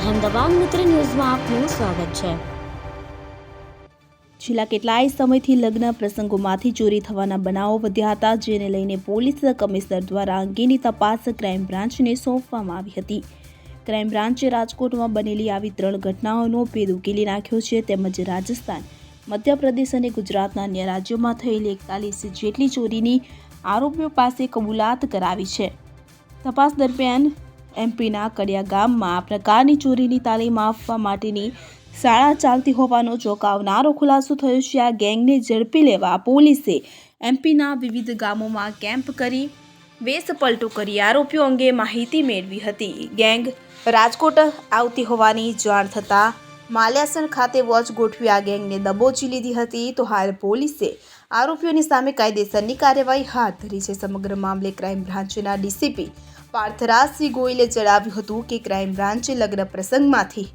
અહેમદાબાદ મિત્ર ન્યૂઝમાં આપનું સ્વાગત છે. છેલ્લા કેટલાય સમયથી લગ્ન પ્રસંગોમાંથી ચોરી થવાના બનાવો વધ્યા હતા, જેને લઈને પોલીસ કમિશનર દ્વારા અંગેની તપાસ ક્રાઇમ બ્રાન્ચને સોંપવામાં આવી હતી. ક્રાઇમ બ્રાન્ચે રાજકોટમાં બનેલી આવી ત્રણ ઘટનાઓનો ભેદ ઉકેલી નાખ્યો છે તેમજ રાજસ્થાન, મધ્યપ્રદેશ અને ગુજરાતના અન્ય રાજ્યોમાં થયેલી એકતાલીસ જેટલી ચોરીની આરોપીઓ પાસે કબૂલાત કરાવી છે. તપાસ દરમિયાન એમપીના કડિયા ગામમાં આ પ્રકારની ચોરીની તાલીમ આપવા માટેની શાળા ચાલતી હોવાનો ચોંકાવનારો ખુલાસો થયો છે. આ ગેંગને ઝડપી લેવા પોલીસે એમપીના વિવિધ ગામોમાં કેમ્પ કરી વેશપલટો કરી આરોપીઓ અંગે માહિતી મેળવી હતી. ગેંગ રાજકોટ આવતી હોવાની જાણ થતાં માલ્યાસણ ખાતે વોચ ગોઠવી આ ગેંગને દબોચી લીધી હતી. તો હાલ પોલીસે આરોપીઓની સામે કાયદેસરની કાર્યવાહી હાથ ધરી છે. સમગ્ર મામલે ક્રાઇમ બ્રાન્ચના ડીસીપી પાર્થરાજસિંહ ગોયલે જણાવ્યું હતું કે ક્રાઇમ બ્રાન્ચે લગ્ન પ્રસંગમાંથી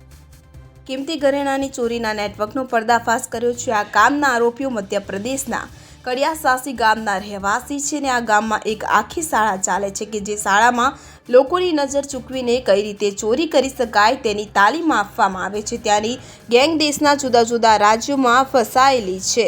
કિંમતી ઘરેણાની ચોરીના નેટવર્કનો પર્દાફાશ કર્યો છે. આ કામના આરોપીઓ મધ્યપ્રદેશના કડિયાસાસી ગામના રહેવાસી છે ને આ ગામમાં એક આખી શાળા ચાલે છે કે જે શાળામાં લોકોની નજર ચૂકવીને કઈ રીતે ચોરી કરી શકાય તેની તાલીમ આપવામાં આવે છે. ત્યાંની ગેંગ દેશના જુદા જુદા રાજ્યોમાં ફસાયેલી છે.